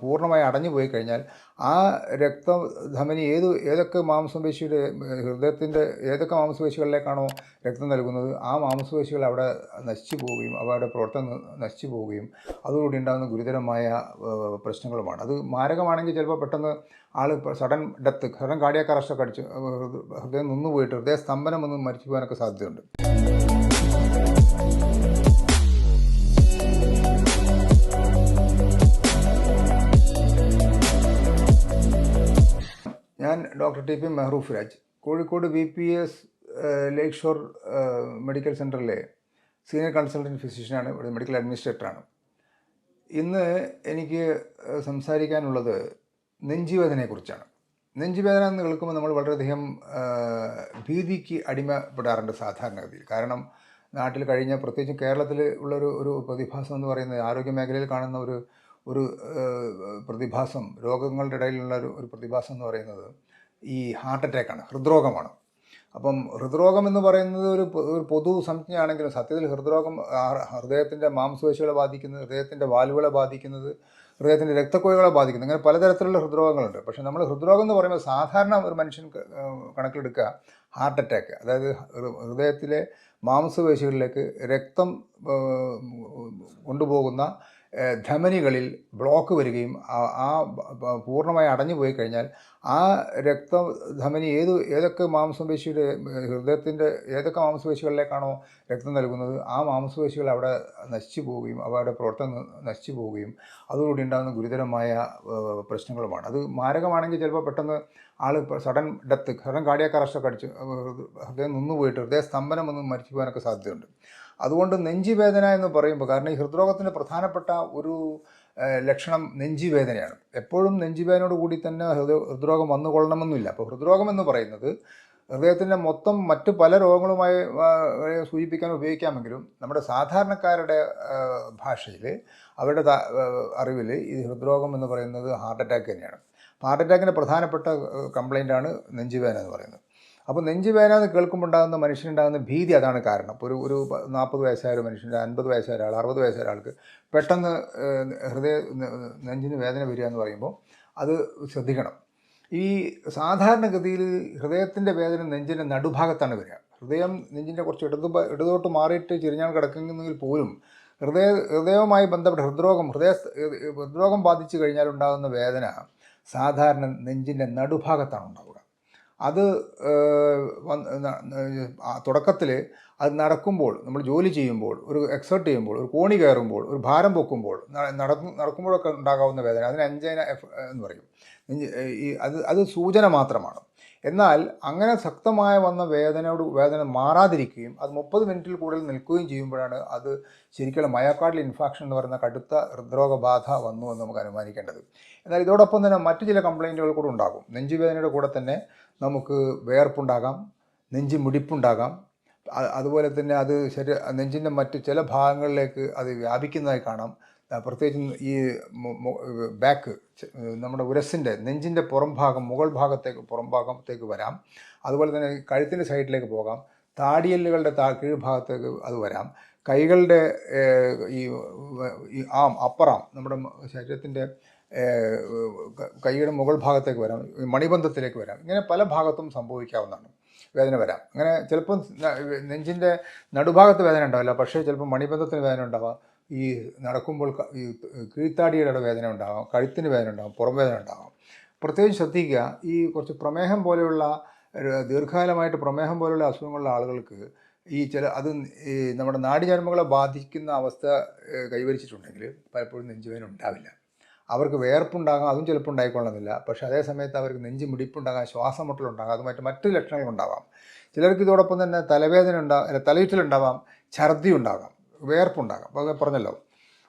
പൂർണമായി അടഞ്ഞു പോയി കഴിഞ്ഞാൽ ആ രക്തധമനി ഏത് ഏതൊക്കെ മാംസപേശിയുടെ ഹൃദയത്തിന്റെ ഏതൊക്കെ മാംസപേശികളിലേക്കാണോ രക്തം നൽകുന്നത് ആ മാംസപേശികൾ അവിടെ നശിച്ചു പോവുകയും അവയുടെ പ്രവർത്തനം നശിച്ചു പോവുകയും അതോടുകൂടി ഉണ്ടാകുന്ന ഗുരുതരമായ പ്രശ്നങ്ങളുമാണ്. അത് മാരകമാണെങ്കിൽ ചിലപ്പോൾ പെട്ടെന്ന് ആൾ സഡൻ ഡെത്ത് സഡൻ കാർഡിയാക്ക് അറസ്റ്റൊക്കെ അടിച്ച് ഹൃദയം ഹൃദയം നിന്നുപോയിട്ട് ഹൃദയ സ്തംഭനം ഒന്നും മരിച്ചു പോകാനൊക്കെ സാധ്യതയുണ്ട്. ഞാൻ doctor T P Mehroof Raj Kozhikode B P S lakeshore medical സെന്ററിലെ സീനിയർ കൺസൾട്ടന്റ് ഫിസിഷ്യനാണ് ഇവിടെ മെഡിക്കൽ അഡ്മിനിസ്ട്രേറ്ററാണ്. ഇന്ന് എനിക്ക് സംസാരിക്കാനുള്ളത് നെഞ്ചുവേദനയെക്കുറിച്ചാണ്. നെഞ്ചുവേദന എന്ന് കേൾക്കുമ്പോൾ നമ്മൾ വളരെയധികം ഭീതിക്ക് അടിമപ്പെടാറുണ്ട് സാധാരണഗതിയിൽ. കാരണം നാട്ടിൽ കഴിഞ്ഞ പ്രത്യേകിച്ചും കേരളത്തിൽ ഉള്ളൊരു ഒരു പ്രതിഭാസം എന്ന് പറയുന്നത് ആരോഗ്യ മേഖലയിൽ കാണുന്ന ഒരു ഒരു പ്രതിഭാസം രോഗങ്ങളുടെ ഇടയിലുള്ള ഒരു ഒരു പ്രതിഭാസം എന്ന് പറയുന്നത് ഈ ഹാർട്ട് അറ്റാക്കാണ് ഹൃദ്രോഗമാണ്. അപ്പം ഹൃദ്രോഗം എന്ന് പറയുന്നത് ഒരു ഒരു പൊതു സംജ്ഞയാണെങ്കിലും സത്യത്തിൽ ഹൃദ്രോഗം ഹൃദയത്തിന്റെ മാംസപേശികളെ ബാധിക്കുന്നത് ഹൃദയത്തിന്റെ വാൽവുകളെ ബാധിക്കുന്നത് ഹൃദയത്തിന്റെ രക്തക്കുഴകളെ ബാധിക്കുന്നത് അങ്ങനെ പലതരത്തിലുള്ള ഹൃദ്രോഗങ്ങളുണ്ട്. പക്ഷേ നമ്മൾ ഹൃദ്രോഗം എന്ന് പറയുമ്പോൾ സാധാരണ ഒരു മനുഷ്യൻ കണക്കിലെടുക്കുക ഹാർട്ട് അറ്റാക്ക് അതായത് ഹൃദയത്തിലെ മാംസപേശികളിലേക്ക് രക്തം കൊണ്ടുപോകുന്ന ധമനികളിൽ ബ്ലോക്ക് വരികയും ആ- പൂർണമായി അടഞ്ഞു പോയി കഴിഞ്ഞാൽ ആ രക്ത ധമനി ഏത് ഏതൊക്കെ മാംസപേശിയുടെ ഹൃദയത്തിന്റെ ഏതൊക്കെ മാംസപേശികളിലേക്കാണോ രക്തം നൽകുന്നത് ആ മാംസപേശികൾ അവിടെ നശിച്ചു പോവുകയും അവയുടെ പ്രവർത്തനം നശിച്ചു പോവുകയും അതോടുകൂടി ഉണ്ടാകുന്ന ഗുരുതരമായ പ്രശ്നങ്ങളുമാണ്. അത് മാരകമാണെങ്കിൽ ചിലപ്പോൾ പെട്ടെന്ന് ആൾ സഡൻ ഡെത്ത് സഡൻ കാർഡിയാക്ക് അറസ്റ്റൊക്കെ അടിച്ച് ഹൃദയം ഹൃദയം നിന്നുപോയിട്ട് ഹൃദയ സ്തംഭനം ഒന്നും മരിച്ചു പോകാനൊക്കെ സാധ്യതയുണ്ട്. അതുകൊണ്ട് നെഞ്ചുവേദന എന്ന് പറയുമ്പോൾ കാരണം ഈ ഹൃദ്രോഗത്തിന്റെ പ്രധാനപ്പെട്ട ഒരു ലക്ഷണം നെഞ്ചുവേദനയാണ്. എപ്പോഴും നെഞ്ചുവേദനയോട് കൂടി തന്നെ ഹൃദയ ഹൃദ്രോഗം വന്നുകൊള്ളണമെന്നില്ല. അപ്പോൾ ഹൃദ്രോഗം എന്ന് പറയുന്നത് ഹൃദയത്തിന്റെ മൊത്തം മറ്റ് പല രോഗങ്ങളുമായി സൂചിപ്പിക്കാൻ ഉപയോഗിക്കാമെങ്കിലും നമ്മുടെ സാധാരണക്കാരുടെ ഭാഷയിൽ അവരുടെ അറിവിൽ ഈ ഹൃദ്രോഗം എന്ന് പറയുന്നത് ഹാർട്ട് അറ്റാക്ക് തന്നെയാണ്. ഹാർട്ട് അറ്റാക്കിന്റെ പ്രധാനപ്പെട്ട കംപ്ലൈന്റാണ് നെഞ്ചുവേദന എന്ന് പറയുന്നത്. അപ്പോൾ നെഞ്ചുവേദന എന്ന് കേൾക്കുമ്പോൾ ഉണ്ടാകുന്ന മനുഷ്യനുണ്ടാകുന്ന ഭീതി അതാണ് കാരണം. ഒരു ഒരു നാൽപ്പത് വയസ്സായ ഒരു മനുഷ്യന്റെ അൻപത് വയസ്സായ ഒരാൾ അറുപത് വയസ്സായ ഒരാൾക്ക് പെട്ടെന്ന് ഹൃദയ നെഞ്ചിന് വേദന വരിക എന്ന് പറയുമ്പോൾ അത് ശ്രദ്ധിക്കണം. ഈ സാധാരണഗതിയിൽ ഹൃദയത്തിന്റെ വേദന നെഞ്ചിന്റെ നടുഭാഗത്താണ് വരിക. ഹൃദയം നെഞ്ചിന്റെ കുറച്ച് ഇടതു ഇടതോട്ട് മാറിയിട്ട് ചിരിഞ്ഞാൽ കിടക്കുന്നെങ്കിൽ പോലും ഹൃദയ ഹൃദയവുമായി ബന്ധപ്പെട്ട ഹൃദ്രോഗം ഹൃദയ ഹൃദ്രോഗം ബാധിച്ചു കഴിഞ്ഞാൽ ഉണ്ടാകുന്ന വേദന സാധാരണ നെഞ്ചിന്റെ നടുഭാഗത്താണ് ഉണ്ടാവുക. അത് തുടക്കത്തിൽ അത് നടക്കുമ്പോൾ നമ്മൾ ജോലി ചെയ്യുമ്പോൾ ഒരു എക്സർട്ട് ചെയ്യുമ്പോൾ ഒരു കോണി കയറുമ്പോൾ ഒരു ഭാരം പൊക്കുമ്പോൾ നടക്കും നടക്കുമ്പോഴൊക്കെ ഉണ്ടാകാവുന്ന വേദന. അതിന് അഞ്ചൈന എഫ് എന്ന് പറയും. ഈ അത് അത് സൂചന മാത്രമാണ്. എന്നാൽ അങ്ങനെ ശക്തമായ വന്ന വേദനയോട് വേദന മാറാതിരിക്കുകയും അത് മുപ്പത് മിനിറ്റിൽ കൂടുതൽ നിൽക്കുകയും ചെയ്യുമ്പോഴാണ് അത് ശരിക്കുള്ള മയക്കാട്ടിൽ ഇൻഫാക്ഷൻ എന്ന് പറയുന്ന കടുത്ത ഹൃദ്രോഗബാധ വന്നു എന്ന് നമുക്ക് അനുമാനിക്കേണ്ടത്. എന്നാൽ ഇതോടൊപ്പം തന്നെ മറ്റു ചില കംപ്ലൈന്റുകൾ കൂടെ ഉണ്ടാകും. നെഞ്ചുവേദനയുടെ കൂടെ തന്നെ നമുക്ക് വേർപ്പുണ്ടാകാം നെഞ്ചി മുടിപ്പുണ്ടാകാം. അതുപോലെ തന്നെ അത് ശരീര നെഞ്ചിന്റെ മറ്റ് ചില ഭാഗങ്ങളിലേക്ക് അത് വ്യാപിക്കുന്നതായി കാണാം. പ്രത്യേകിച്ചും ഈ ബാക്ക് നമ്മുടെ ഉരസിന്റെ നെഞ്ചിന്റെ പുറം ഭാഗം മുകൾ ഭാഗത്തേക്ക് പുറം ഭാഗത്തേക്ക് വരാം. അതുപോലെ തന്നെ കഴുത്തിന്റെ സൈഡിലേക്ക് പോകാം. താടിയല്ലുകളുടെ താ കീഴ്ഭാഗത്തേക്ക് അത് വരാം. കൈകളുടെ ഈ ആം അപ്പറാം നമ്മുടെ ശരീരത്തിന്റെ കൈയുടെ മുകൾ ഭാഗത്തേക്ക് വരാം മണിബന്ധത്തിലേക്ക് വരാം. ഇങ്ങനെ പല ഭാഗത്തും സംഭവിക്കാവുന്നതാണ്. വേദന വരാം. അങ്ങനെ ചിലപ്പം നെഞ്ചിന്റെ നടുഭാഗത്ത് വേദന ഉണ്ടാവില്ല. പക്ഷേ ചിലപ്പോൾ മണിബന്ധത്തിന് വേദന ഉണ്ടാവാം. ഈ നടക്കുമ്പോൾ ഈ കീഴ്ത്താടിയുടെ വേദന ഉണ്ടാവാം. കഴുത്തിന് വേദന ഉണ്ടാവാം. പുറം വേദന ഉണ്ടാവാം. പ്രത്യേകിച്ച് ശ്രദ്ധിക്കുക. ഈ കുറച്ച് പ്രമേഹം പോലെയുള്ള ദീർഘകാലമായിട്ട് പ്രമേഹം പോലെയുള്ള അസുഖങ്ങളുള്ള ആളുകൾക്ക് ഈ ചില അത് ഈ നമ്മുടെ നാടിഞരമ്പുകളെ ബാധിക്കുന്ന അവസ്ഥ കൈവരിച്ചിട്ടുണ്ടെങ്കിൽ പലപ്പോഴും നെഞ്ചുവേദന ഉണ്ടാവില്ല. അവർക്ക് വേർപ്പുണ്ടാകാം അതും ചിലപ്പോൾ ഉണ്ടായിക്കൊള്ളുന്നില്ല പക്ഷേ അതേ സമയത്ത് അവർക്ക് നെഞ്ച് മിടിപ്പുണ്ടാകാം ശ്വാസം മുട്ടലുണ്ടാകാം അത് മറ്റു മറ്റ് ലക്ഷണങ്ങളുണ്ടാകാം ചിലർക്ക് ഇതോടൊപ്പം തന്നെ തലവേദന ഉണ്ടാകും അല്ല തലയിറ്റലുണ്ടാവാം ഛർദി ഉണ്ടാകാം വേർപ്പുണ്ടാകാം അപ്പോൾ പറഞ്ഞല്ലോ.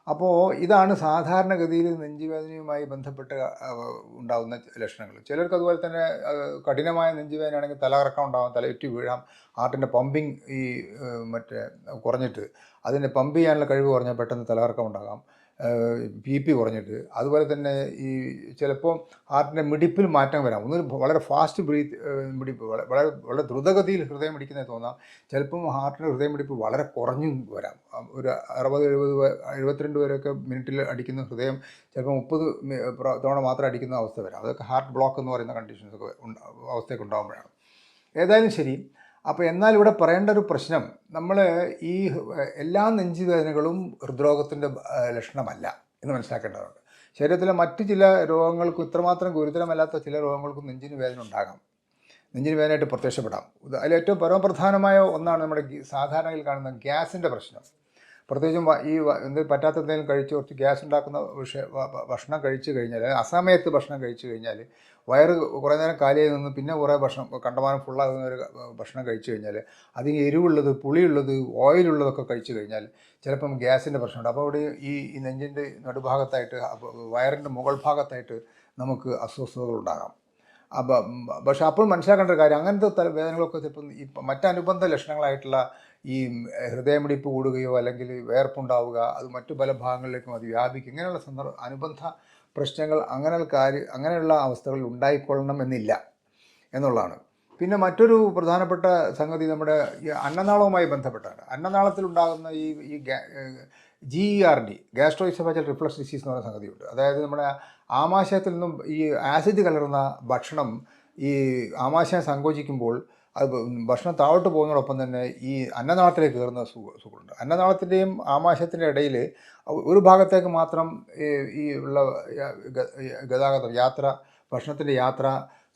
അപ്പോൾ ഇതാണ് സാധാരണഗതിയിൽ നെഞ്ചുവേദനയുമായി ബന്ധപ്പെട്ട് ഉണ്ടാകുന്ന ലക്ഷണങ്ങൾ. ചിലർക്ക് അതുപോലെ തന്നെ കഠിനമായ നെഞ്ചുവേദനയാണെങ്കിൽ തലകറക്കം ഉണ്ടാകും തലയുറ്റി വീഴാം ഹാർട്ടിന്റെ പമ്പിങ് ഈ മറ്റേ കുറഞ്ഞിട്ട് അതിന്റെ പമ്പ് ചെയ്യാനുള്ള കഴിവ് കുറഞ്ഞാൽ പെട്ടെന്ന് തലകറക്കം ഉണ്ടാകാം. ബി പി കുറഞ്ഞിട്ട്. അതുപോലെ തന്നെ ഈ ചിലപ്പോൾ ഹാർട്ടിന്റെ മിടിപ്പിൽ മാറ്റം വരാം. ഒന്ന് വളരെ ഫാസ്റ്റ് ബ്രീത്ത് മിടിപ്പ് വളരെ വളരെ ദ്രുതഗതിയിൽ ഹൃദയം മിടിക്കുന്നത് തോന്നാം. ചിലപ്പം ഹാർട്ടിന്റെ ഹൃദയമിടിപ്പ് വളരെ കുറഞ്ഞും വരാം. ഒരു അറുപത് എഴുപത് എഴുപത്തിരണ്ട് വരെയൊക്കെ മിനിറ്റിൽ അടിക്കുന്ന ഹൃദയം ചിലപ്പോൾ മുപ്പത് തവണ മാത്രം അടിക്കുന്ന അവസ്ഥ വരാം. അതൊക്കെ ഹാർട്ട് ബ്ലോക്ക് എന്ന് പറയുന്ന കണ്ടീഷൻസൊക്കെ അവസ്ഥയൊക്കെ ഉണ്ടാകുമ്പോഴാണ് ഏതായാലും ശരി. അപ്പോൾ എന്നാൽ ഇവിടെ പറയേണ്ട ഒരു പ്രശ്നം നമ്മൾ ഈ എല്ലാ നെഞ്ചുവേദനകളും ഹൃദ്രോഗത്തിന്റെ ലക്ഷണമല്ല എന്ന് മനസ്സിലാക്കേണ്ടതുണ്ട്. ശരീരത്തിലെ മറ്റ് ചില രോഗങ്ങൾക്കും ഇത്രമാത്രം ഗുരുതരമല്ലാത്ത ചില രോഗങ്ങൾക്കും നെഞ്ചിന് വേദന ഉണ്ടാകാം. നെഞ്ചിന് വേദനയായിട്ട് പ്രത്യക്ഷപ്പെടാം. അതിൽ ഏറ്റവും പരമപ്രധാനമായ ഒന്നാണ് നമ്മുടെ സാധാരണയിൽ കാണുന്ന ഗ്യാസിന്റെ പ്രശ്നം. പ്രത്യേകിച്ചും ഈ എന്ത് പറ്റാത്ത എന്തെങ്കിലും കഴിച്ച് കുറച്ച് ഗ്യാസ് ഉണ്ടാക്കുന്ന ഭക്ഷണം കഴിച്ചു കഴിഞ്ഞാൽ അസമയത്ത് ഭക്ഷണം കഴിച്ചു കഴിഞ്ഞാൽ വയറ് കുറേ നേരം കാലിയായി നിന്ന് പിന്നെ കുറേ ഭക്ഷണം കണ്ടമാനം ഫുള്ളാകുന്ന ഒരു ഭക്ഷണം കഴിച്ചു കഴിഞ്ഞാൽ അതിന് എരിവുള്ളത് പുളിയുള്ളത് ഓയിലുള്ളതൊക്കെ കഴിച്ചു കഴിഞ്ഞാൽ ചിലപ്പം ഗ്യാസിന്റെ പ്രശ്നമുണ്ട്. അപ്പോൾ അവിടെ ഈ നെഞ്ചിന്റെ നടുഭാഗത്തായിട്ട് വയറിന്റെ മുകൾ ഭാഗത്തായിട്ട് നമുക്ക് അസ്വസ്ഥതകൾ ഉണ്ടാകാം. അപ്പം പക്ഷെ അപ്പോൾ മനസ്സിലാക്കേണ്ട ഒരു കാര്യം അങ്ങനത്തെ വേദനകളൊക്കെ ചിലപ്പം ഈ മറ്റനുബന്ധ ലക്ഷണങ്ങളായിട്ടുള്ള ഈ ഹൃദയമിടിപ്പ് കൂടുകയോ അല്ലെങ്കിൽ വേർപ്പുണ്ടാവുക അത് മറ്റു പല ഭാഗങ്ങളിലേക്കും അത് വ്യാപിക്കുക ഇങ്ങനെയുള്ള സന്ദർഭ അനുബന്ധ പ്രശ്നങ്ങൾ അങ്ങനെ കാര്യ അങ്ങനെയുള്ള അവസ്ഥകൾ ഉണ്ടായിക്കൊള്ളണം എന്നില്ല എന്നുള്ളതാണ്. പിന്നെ മറ്റൊരു പ്രധാനപ്പെട്ട സംഗതി നമ്മുടെ ഈ അന്നനാളവുമായി ബന്ധപ്പെട്ടാണ്. അന്നനാളത്തിലുണ്ടാകുന്ന ഈ ഈ G E R D gastroesophageal reflux disease എന്ന് പറയുന്ന സംഗതിയുണ്ട്. അതായത് നമ്മുടെ ആമാശയത്തിൽ നിന്നും ഈ ആസിഡ് കലർന്ന ഭക്ഷണം ഈ ആമാശയം സങ്കോചിക്കുമ്പോൾ അത് ഭക്ഷണം താഴോട്ട് പോകുന്നതോടൊപ്പം തന്നെ ഈ അന്നനാളത്തിലേക്ക് കയറുന്ന സുഖമുണ്ട് അന്നനാളത്തിന്റെയും ആമാശയത്തിന്റെ ഇടയിൽ ഒരു ഭാഗത്തേക്ക് മാത്രം ഈ ഉള്ള ഗതാഗതം യാത്ര ഭക്ഷണത്തിന്റെ യാത്ര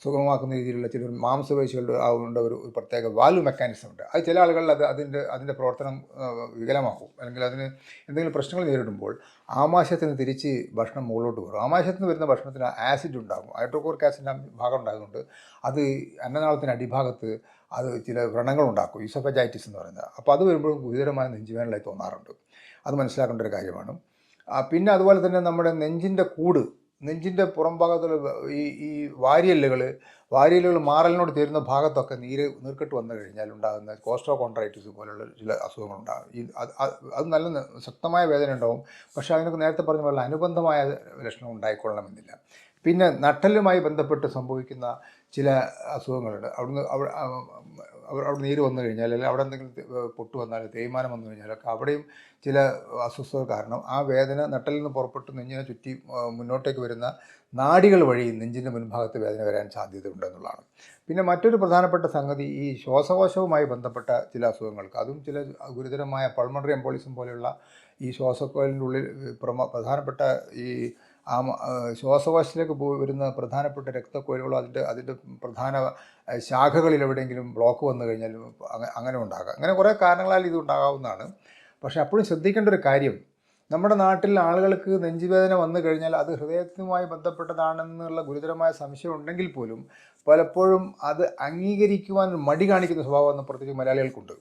സുഗമമാക്കുന്ന രീതിയിലുള്ള ചില മാംസപേശികളുടെ ആവുന്ന ഒരു പ്രത്യേക വാൽവ് മെക്കാനിസം ഉണ്ട്. അത് ചില ആളുകളിൽ അത് അതിന്റെ അതിന്റെ പ്രവർത്തനം വികലമാക്കും. അല്ലെങ്കിൽ അതിന് എന്തെങ്കിലും പ്രശ്നങ്ങൾ നേരിടുമ്പോൾ ആമാശയത്തിന് തിരിച്ച് ഭക്ഷണം മുകളിലോട്ട് വരും. ആമാശയത്തിൽ നിന്ന് വരുന്ന ഭക്ഷണത്തിന് ആസിഡ് ഉണ്ടാകും. ഹൈഡ്രോക്ലോറിക് ആസിഡിന്റെ ഭാഗം ഉണ്ടാകുന്നുണ്ട് അത് അന്നനാളത്തിന്റെ അടിഭാഗത്ത് അത് ചില വ്രണങ്ങൾ ഉണ്ടാക്കും. ഇസോഫജൈറ്റിസ് എന്ന് പറയുന്നത്. അപ്പോൾ അത് വരുമ്പോഴും ഗുരുതരമായ നെഞ്ചുവേനലായി തോന്നാറുണ്ട്. അത് മനസ്സിലാക്കേണ്ട ഒരു കാര്യമാണ്. പിന്നെ അതുപോലെ തന്നെ നമ്മുടെ നെഞ്ചിന്റെ കൂട് നെഞ്ചിന്റെ പുറം ഭാഗത്തുള്ള ഈ ഈ വാരിയല്ലുകൾ വാരിയല്ലുകൾ മാറലിനോട് ചേരുന്ന ഭാഗത്തൊക്കെ നീര് നീർക്കെട്ട് വന്നു കഴിഞ്ഞാൽ ഉണ്ടാകുന്ന കോസ്ട്രോ കോൺട്രൈറ്റിസ് പോലുള്ള ചില അസുഖങ്ങളുണ്ടാകും. ഈ അത് നല്ല ശക്തമായ വേദന ഉണ്ടാവും. പക്ഷെ അതിനൊക്കെ നേരത്തെ പറഞ്ഞ പോലെ അനുബന്ധമായ ലക്ഷണം ഉണ്ടായിക്കൊള്ളണമെന്നില്ല. പിന്നെ നട്ടലുമായി ബന്ധപ്പെട്ട് സംഭവിക്കുന്ന ചില അസുഖങ്ങളുണ്ട്. അവിടുന്ന് അവിടെ അവിടെ നീര് വന്നു കഴിഞ്ഞാൽ അല്ലെങ്കിൽ അവിടെ എന്തെങ്കിലും പൊട്ട് വന്നാൽ തേയ്മാനം വന്നു കഴിഞ്ഞാലൊക്കെ അവിടെയും ചില അസ്വസ്ഥത കാരണം ആ വേദന നട്ടലിൽ നിന്ന് പുറപ്പെട്ട് നെഞ്ചിനെ ചുറ്റി മുന്നോട്ടേക്ക് വരുന്ന നാടികൾ വഴി നെഞ്ചിന്റെ മുൻഭാഗത്ത് വേദന വരാൻ സാധ്യത സാധ്യതയുണ്ടെന്നുള്ളതാണ് പിന്നെ മറ്റൊരു പ്രധാനപ്പെട്ട സംഗതി ഈ ശ്വാസകോശവുമായി ബന്ധപ്പെട്ട ചില അസുഖങ്ങൾക്ക്. അതും ചില ഗുരുതരമായ പൾമണറി എംബോളിസം പോലെയുള്ള ഈ ശ്വാസക്കോലിന്റെ ഉള്ളിൽ പ്രധാനപ്പെട്ട ഈ ആ ശ്വാസകോശത്തിലേക്ക് പോയി വരുന്ന പ്രധാനപ്പെട്ട രക്തക്കുഴലുകളോ അതിന്റെ അതിന്റെ പ്രധാന ശാഖകളിൽ എവിടെയെങ്കിലും ബ്ലോക്ക് വന്നു കഴിഞ്ഞാൽ അങ്ങ- അങ്ങനെ ഉണ്ടാകാം. അങ്ങനെ കുറേ കാരണങ്ങളാൽ ഇത് ഉണ്ടാകാവുന്നതാണ്. പക്ഷേ അപ്പോഴും ശ്രദ്ധിക്കേണ്ട ഒരു കാര്യം നമ്മുടെ നാട്ടിൽ ആളുകൾക്ക് നെഞ്ചുവേദന വന്നു കഴിഞ്ഞാൽ അത് ഹൃദയത്തിനുമായി ബന്ധപ്പെട്ടതാണെന്നുള്ള ഗുരുതരമായ സംശയം ഉണ്ടെങ്കിൽ പോലും പലപ്പോഴും അത് അംഗീകരിക്കുവാൻ മടി കാണിക്കുന്ന സ്വഭാവം പ്രത്യേകിച്ച് മലയാളികൾക്കുണ്ട്.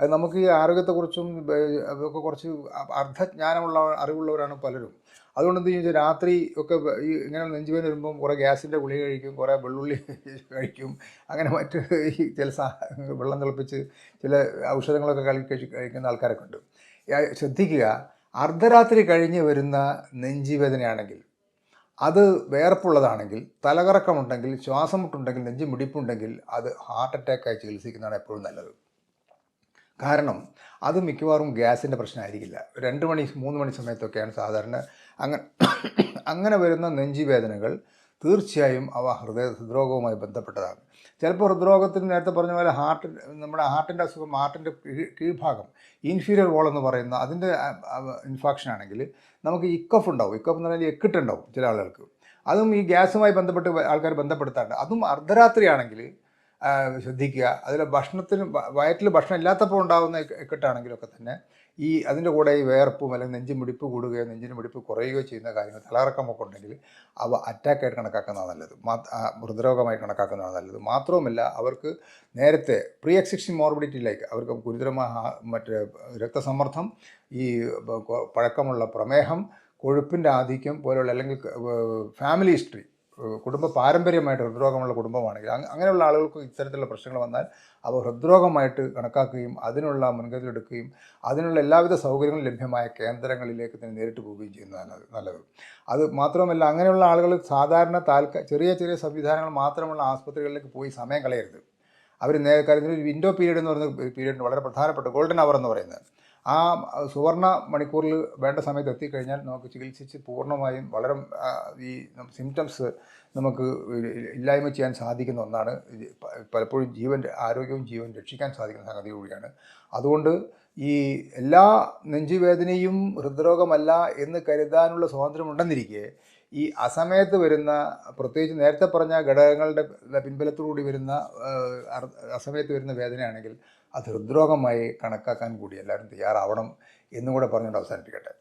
അത് നമുക്ക് ഈ ആരോഗ്യത്തെക്കുറിച്ചും അതൊക്കെ കുറച്ച് അർദ്ധജ്ഞാനമുള്ള അറിവുള്ളവരാണ് പലരും. അതുകൊണ്ട് എന്ത് ചെയ്യും രാത്രി ഒക്കെ ഈ ഇങ്ങനെ നെഞ്ചുവേദന വരുമ്പം കുറേ ഗ്യാസിന്റെ ഗുളിക കഴിക്കും കുറേ വെള്ളുള്ളി കഴിക്കും. അങ്ങനെ മറ്റ് ഈ ചില വെള്ളം തിളപ്പിച്ച് ചില ഔഷധങ്ങളൊക്കെ കളി കഴിക്കുന്ന ആൾക്കാരൊക്കെ ഉണ്ട്. ശ്രദ്ധിക്കുക അർദ്ധരാത്രി കഴിഞ്ഞ് വരുന്ന നെഞ്ചുവേദനയാണെങ്കിൽ അത് വേർപ്പുള്ളതാണെങ്കിൽ തലകറക്കമുണ്ടെങ്കിൽ ശ്വാസം മുട്ടുണ്ടെങ്കിൽ നെഞ്ചുമിടിപ്പുണ്ടെങ്കിൽ അത് ഹാർട്ട് അറ്റാക്കായി ചികിത്സിക്കുന്നതാണ് എപ്പോഴും നല്ലത്. കാരണം അത് മിക്കവാറും ഗ്യാസിന്റെ പ്രശ്നമായിരിക്കില്ല. രണ്ട് മണി മൂന്ന് മണി സമയത്തൊക്കെയാണ് സാധാരണ അങ്ങനെ അങ്ങനെ വരുന്ന നെഞ്ചി വേദനകൾ തീർച്ചയായും അവ ഹൃദയ ഹൃദ്രോഗവുമായി ബന്ധപ്പെട്ടതാണ്. ചിലപ്പോൾ ഹൃദ്രോഗത്തിന് നേരത്തെ പറഞ്ഞ പോലെ ഹാർട്ട് നമ്മുടെ ഹാർട്ടിന്റെ അസുഖം ഹാർട്ടിന്റെ കീഴ് കീഴ്ഭാഗം ഇൻഫീരിയർ വോൾ എന്ന് പറയുന്ന അതിന്റെ ഇൻഫാക്ഷൻ ആണെങ്കിൽ നമുക്ക് ഇക്കഫ് ഉണ്ടാവും. ഇക്കഫ് എന്ന് പറഞ്ഞാൽ എക്കിട്ടുണ്ടാവും ചില ആളുകൾക്ക്. അതും ഈ ഗ്യാസുമായി ബന്ധപ്പെട്ട് ആൾക്കാർ ബന്ധപ്പെടുത്താറുണ്ട് അതും അർദ്ധരാത്രിയാണെങ്കിൽ ശ്രദ്ധിക്കുക. അതിൽ ഭക്ഷണത്തിന് വയറ്റിൽ ഭക്ഷണം ഇല്ലാത്തപ്പോൾ ഉണ്ടാകുന്ന എക്കെട്ടാണെങ്കിലൊക്കെ തന്നെ ഈ അതിന്റെ കൂടെ ഈ വേർപ്പും അല്ലെങ്കിൽ നെഞ്ചും മുടിപ്പ് കൂടുകയോ നെഞ്ചിന് മുടിപ്പ് കുറയുകയോ ചെയ്യുന്ന കാര്യങ്ങൾ തലകറക്കമൊക്കെ ഉണ്ടെങ്കിൽ അവ അറ്റാക്കായിട്ട് കണക്കാക്കുന്നതാണ് നല്ലത്. ഹൃദ്രോഗമായി കണക്കാക്കുന്നതാണ് നല്ലത്. മാത്രവുമല്ല അവർക്ക് നേരത്തെ പ്രീ എക്സിക്ഷൻ മോർബിഡിറ്റിയിലേക്ക് അവർക്ക് ഗുരുതരമായ മറ്റേ രക്തസമ്മർദ്ദം ഈ പഴക്കമുള്ള പ്രമേഹം കൊഴുപ്പിന്റെ ആധിക്യം പോലെയുള്ള അല്ലെങ്കിൽ ഫാമിലി ഹിസ്റ്ററി കുടുംബ പാരമ്പര്യമായിട്ട് ഹൃദ്രോഗമുള്ള കുടുംബമാണെങ്കിൽ അങ്ങനെയുള്ള ആളുകൾക്ക് ഇത്തരത്തിലുള്ള പ്രശ്നങ്ങൾ വന്നാൽ അവ ഹൃദ്രോഗമായിട്ട് കണക്കാക്കുകയും അതിനുള്ള മുൻകരുതൽ എടുക്കുകയും അതിനുള്ള എല്ലാവിധ സൗകര്യങ്ങളും ലഭ്യമായ കേന്ദ്രങ്ങളിലേക്ക് തന്നെ നേരിട്ട് പോവുകയും ചെയ്യുന്നതാണ് നല്ലത്. അത് മാത്രമല്ല അങ്ങനെയുള്ള ആളുകൾ സാധാരണ താൽക്ക ചെറിയ ചെറിയ സംവിധാനങ്ങൾ മാത്രമുള്ള ആസ്പത്രികളിലേക്ക് പോയി സമയം കളയരുത്. അവർ നേരെ കാര്യത്തിൽ വിൻഡോ പീരീഡ് എന്ന് പറയുന്ന പീരീഡ് വളരെ പ്രധാനപ്പെട്ട ഗോൾഡൻ അവർ എന്ന് പറയുന്നത്. ആ സുവർണ മണിക്കൂറിൽ വേണ്ട സമയത്ത് എത്തിക്കഴിഞ്ഞാൽ നമുക്ക് ചികിത്സിച്ച് പൂർണമായും വളരെ ഈ സിംറ്റംസ് നമുക്ക് ഇല്ലായ്മ ചെയ്യാൻ സാധിക്കുന്ന ഒന്നാണ്. പലപ്പോഴും ജീവൻ ആരോഗ്യവും ജീവൻ രക്ഷിക്കാൻ സാധിക്കുന്ന സംഗതി കൂടിയാണ്. അതുകൊണ്ട് ഈ എല്ലാ നെഞ്ചുവേദനയും ഹൃദ്രോഗമല്ല എന്ന് കരുതാനുള്ള സ്വാതന്ത്ര്യമുണ്ടെന്നിരിക്കെ ഈ അസമയത്ത് വരുന്ന പ്രത്യേകിച്ച് നേരത്തെ പറഞ്ഞ ഘടകങ്ങളുടെ പിൻബലത്തോടുകൂടി വരുന്ന അസമയത്ത് വരുന്ന വേദനയാണെങ്കിൽ അത് ഹൃദ്രോഗമായി കണക്കാക്കാൻ കൂടി എല്ലാവരും തയ്യാറാവണം എന്നുകൂടെ പറഞ്ഞുകൊണ്ട് അവസാനിപ്പിക്കട്ടെ.